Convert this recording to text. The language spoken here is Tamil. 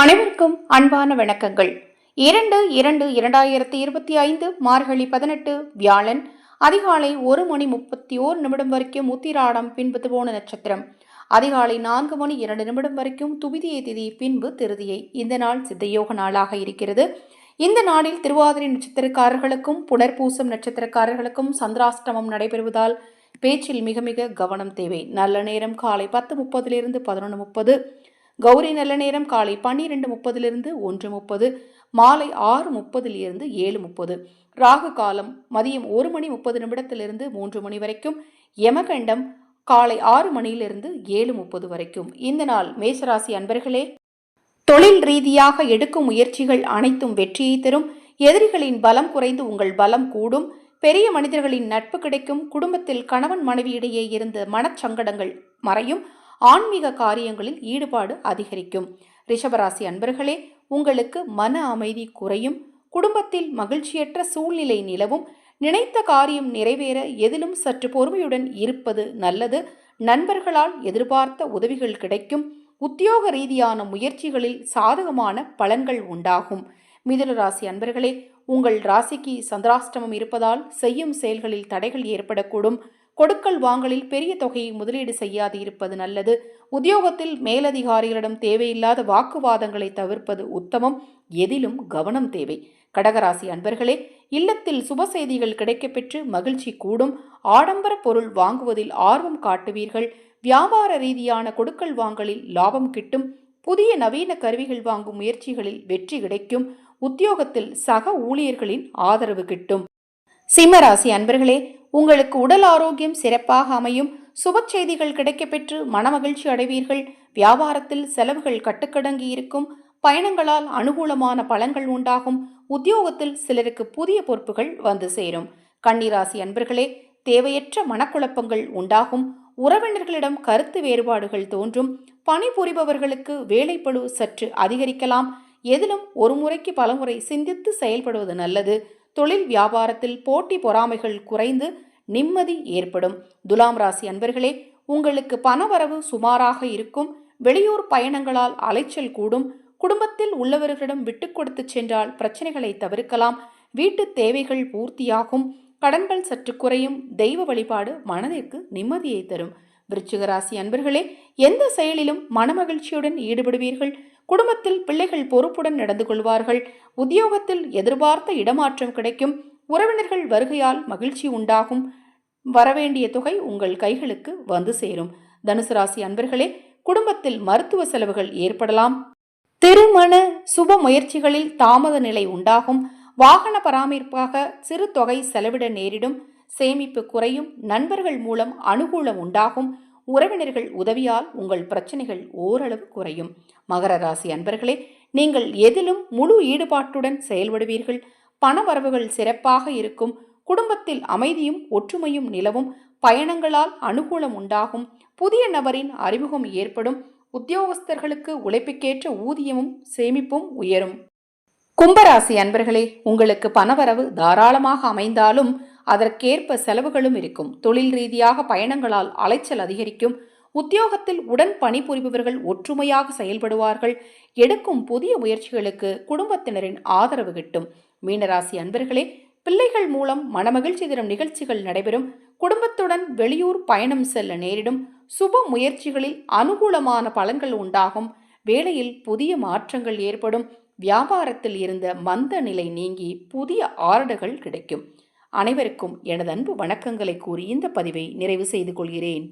அனைவருக்கும் அன்பான வணக்கங்கள். இரண்டு இரண்டு இரண்டாயிரத்தி இருபத்தி ஐந்து மார்கழி பதினெட்டு வியாழன். அதிகாலை ஒரு மணி முப்பத்தி ஓர் நிமிடம் வரைக்கும் உத்திராடம் பின்பு திருவோண நட்சத்திரம். அதிகாலை நான்கு மணி இரண்டு நிமிடம் வரைக்கும் துவிதியை திதி பின்பு திருதியை. இந்த நாள் சித்தயோக நாளாக இருக்கிறது. இந்த நாளில் திருவாதிரை நட்சத்திரக்காரர்களுக்கும் புனர்பூசம் நட்சத்திரக்காரர்களுக்கும் சந்திராஷ்டமம் நடைபெறுவதால் பேச்சில் மிக மிக கவனம் தேவை. நல்ல நேரம் காலை பத்து முப்பதிலிருந்து பதினொன்று முப்பது. கௌரி நல்ல நேரம். காலை பன்னிரெண்டு முப்பதிலிருந்து ஒன்று முப்பது மாலை ஆறு முப்பதிலிருந்து ஏழு முப்பது. ராகு காலம் மதியம் ஒரு மணி முப்பது நிமிடத்திலிருந்து மூன்று மணி வரைக்கும். யமகண்டம் காலை ஆறு மணியிலிருந்து ஏழு முப்பது வரைக்கும். இந்த நாள் மேசராசி அன்பர்களே தொழில் ரீதியாக எடுக்கும் முயற்சிகள் அனைத்தும் வெற்றியை தரும். எதிரிகளின் பலம் குறைந்து உங்கள் பலம் கூடும். பெரிய மனிதர்களின் நட்பு கிடைக்கும். குடும்பத்தில் கணவன் மனைவியிடையே இருந்த மனச்சங்கடங்கள் மறையும். ஆன்மீக காரியங்களில் ஈடுபாடு அதிகரிக்கும். ரிஷபராசி அன்பர்களே உங்களுக்கு மன அமைதி குறையும். குடும்பத்தில் மகிழ்ச்சியற்ற சூழ்நிலை நிலவும். நினைத்த காரியம் நிறைவேற எதிலும் சற்று பொறுமையுடன் இருப்பது நல்லது. நண்பர்களால் எதிர்பார்த்த உதவிகள் கிடைக்கும். உத்தியோக ரீதியான முயற்சிகளில் சாதகமான பலன்கள் உண்டாகும். மிதுன ராசி அன்பர்களே உங்கள் ராசிக்கு சந்திராஷ்டமம் இருப்பதால் செய்யும் செயல்களில் தடைகள் ஏற்படக்கூடும். கொடுக்கல் வாங்கலில் பெரிய தொகையை முதலீடு செய்யாது இருப்பது நல்லது. உத்தியோகத்தில் மேலதிகாரிகளிடம் தேவையில்லாத வாக்குவாதங்களை தவிர்ப்பது உத்தமம். எதிலும் கவனம் தேவை. கடகராசி அன்பர்களே இல்லத்தில் சுப செய்திகள் கிடைக்கப்பெற்று மகிழ்ச்சி கூடும். ஆடம்பர பொருள் வாங்குவதில் ஆர்வம் காட்டுவீர்கள். வியாபார ரீதியான கொடுக்கல் வாங்கலில் லாபம் கிட்டும். புதிய நவீன கருவிகள் வாங்கும் முயற்சிகளில் வெற்றி கிடைக்கும். உத்தியோகத்தில் சக ஊழியர்களின் ஆதரவு கிட்டும். சிம்மராசி அன்பர்களே உங்களுக்கு உடல் ஆரோக்கியம் சிறப்பாக அமையும். சுப செய்திகள் கிடைக்கப்பெற்று மனமகிழ்ச்சி அடைவீர்கள். வியாபாரத்தில் செலவுகள் கட்டுக்கடங்கி இருக்கும். பயணங்களால் அனுகூலமான பலன்கள் உண்டாகும். உத்தியோகத்தில் சிலருக்கு புதிய பொறுப்புகள் வந்து சேரும். கன்னிராசி அன்பர்களே தேவையற்ற மனக்குழப்பங்கள் உண்டாகும். உறவினர்களிடம் கருத்து வேறுபாடுகள் தோன்றும். பணிபுரிபவர்களுக்கு வேலைப்பழு சற்று அதிகரிக்கலாம். எதிலும் ஒரு முறைக்கு பலமுறை சிந்தித்து செயல்படுவது நல்லது. தொழில் வியாபாரத்தில் போட்டி பொறாமைகள் குறைந்து நிம்மதி ஏற்படும். துலாம் ராசி அன்பர்களே உங்களுக்கு பணவரவு சுமாராக இருக்கும். வெளியூர் பயணங்களால் அலைச்சல் கூடும். குடும்பத்தில் உள்ளவர்களிடம் விட்டு கொடுத்து சென்றால் பிரச்சனைகளை தவிர்க்கலாம். வீட்டு தேவைகள் பூர்த்தியாகும். கடன்கள் சற்று குறையும். தெய்வ வழிபாடு மனதிற்கு நிம்மதியை தரும். விருச்சிகராசி அன்பர்களே எந்த செயலிலும் மனமகிழ்ச்சியுடன் ஈடுபடுவீர்கள்? குடும்பத்தில் பிள்ளைகள் பொறுப்புடன் நடந்து கொள்வார்கள். உத்தியோகத்தில் எதிர்பார்த்த இடமாற்றம் கிடைக்கும். உறவினர்கள் வருகையால் மகிழ்ச்சி உண்டாகும். வரவேண்டிய தொகை உங்கள் கைகளுக்கு வந்து சேரும். தனுசு ராசி அன்பர்களே குடும்பத்தில் மருத்துவ செலவுகள் ஏற்படலாம். திருமண சுப முயற்சிகளில் தாமத நிலை உண்டாகும். வாகன பராமரிப்பாக சிறு தொகை செலவிட நேரிடும். சேமிப்பு குறையும் நண்பர்கள் மூலம் அனுகூலம் உண்டாகும் உறவினர்கள் உதவியால் உங்கள் பிரச்சனைகள் ஓரளவு குறையும். மகர ராசி அன்பர்களே நீங்கள் எதிலும் முழு ஈடுபாட்டுடன் செயல்படுவீர்கள். பண வரவுகள் சிறப்பாக இருக்கும். குடும்பத்தில் அமைதியும் ஒற்றுமையும் நிலவும். பயணங்களால் அனுகூலம் உண்டாகும். புதிய நபரின் அறிமுகம் ஏற்படும். உத்தியோகஸ்தர்களுக்கு உழைப்புக்கேற்ற ஊதியமும் சேமிப்பும் உயரும். கும்பராசி அன்பர்களே உங்களுக்கு பணவரவு தாராளமாக அமைந்தாலும் அதற்கேற்ப செலவுகளும் இருக்கும். தொழில் ரீதியாக பயணங்களால் அலைச்சல் அதிகரிக்கும். உத்தியோகத்தில் உடன் பணிபுரிபவர்கள் ஒற்றுமையாக செயல்படுவார்கள். எடுக்கும் புதிய முயற்சிகளுக்கு குடும்பத்தினரின் ஆதரவு கிட்டும். மீனராசி அன்பர்களே பிள்ளைகள் மூலம் மனமகிழ்ச்சி தரும் நிகழ்ச்சிகள் நடைபெறும். குடும்பத்துடன் வெளியூர் பயணம் செல்ல நேரிடும். சுப முயற்சிகளில் அனுகூலமான பலன்கள் உண்டாகும். வேளையில் புதிய மாற்றங்கள் ஏற்படும். வியாபாரத்தில் இருந்த மந்த நிலை நீங்கி புதிய ஆர்டர்கள் கிடைக்கும். அனைவருக்கும் எனது அன்பு வணக்கங்களை கூறி இந்த பதிவை நிறைவு செய்து கொள்கிறேன்.